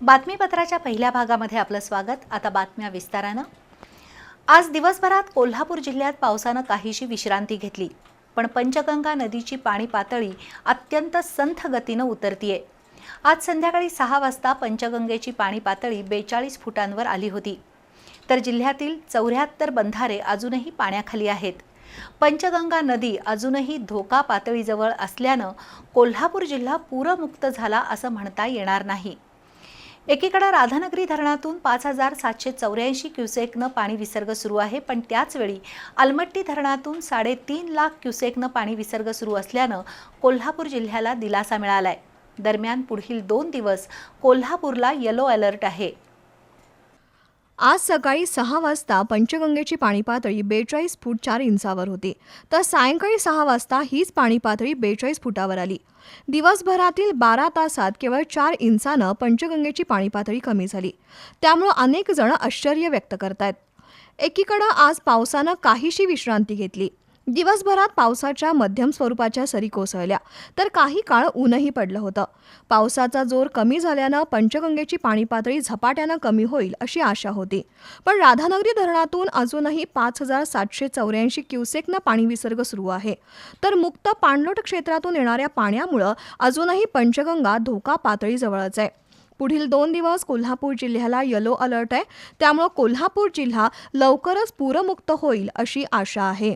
बातमीपत्राच्या पहिल्या भागामध्ये आपलं स्वागत. आता बातम्या विस्तारानं. आज दिवसभरात कोल्हापूर जिल्ह्यात पावसानं काहीशी विश्रांती घेतली पण पंचगंगा नदीची पाणी पातळी अत्यंत संथ गतीनं उतरतीये. आज संध्याकाळी सहा वाजता पंचगंगेची पाणी पातळी बेचाळीस फुटांवर आली होती. तर जिल्ह्यातील चौऱ्याहत्तर बंधारे अजूनही पाण्याखाली आहेत. पंचगंगा नदी अजूनही धोका पातळीजवळ असल्यानं कोल्हापूर जिल्हा पूरमुक्त झाला असं म्हणता येणार नाही. एकीकडे राधानगरी धरणातून पाच हजार सातशे चौऱ्याऐंशी क्युसेकनं पाणी विसर्ग सुरू आहे पण त्याचवेळी अलमट्टी धरणातून साडेतीन लाख क्युसेकनं पाणी विसर्ग सुरू असल्यानं कोल्हापूर जिल्ह्याला दिलासा मिळाला आहे दरम्यान पुढील दोन दिवस कोल्हापूरला येलो अलर्ट आहे. आज सकाळी सहा वाजता पंचगंगेची पाणी पातळी बेचाळीस फूट चार इंचावर होती. तर सायंकाळी सहा वाजता हीच पाणी पातळी बेचाळीस फुटावर आली. दिवसभरातील बारा तासात केवळ चार इंचानं पंचगंगेची पाणी पातळी कमी झाली. त्यामुळं अनेक जण आश्चर्य व्यक्त करतायत. एकीकडं आज पावसानं काहीशी विश्रांती घेतली. दिवसभरात पावसाच्या मध्यम स्वरूपाच्या सरी कोसळल्या तर काही काळ ऊनही पडलं होतं. पावसाचा जोर कमी झाल्यानं पंचगंगेची पाणी पातळी झपाट्यानं कमी होईल अशी आशा होती. पण राधानगरी धरणातून अजूनही पाच हजार सातशे चौऱ्याऐंशी क्युसेकनं पाणी विसर्ग सुरू आहे. तर मुक्त पाणलोट क्षेत्रातून येणाऱ्या पाण्यामुळं अजूनही पंचगंगा धोका पातळीजवळच आहे. पुढील दोन दिवस कोल्हापूर जिल्ह्याला येलो अलर्ट आहे. त्यामुळं कोल्हापूर जिल्हा लवकरच पूरमुक्त होईल अशी आशा आहे.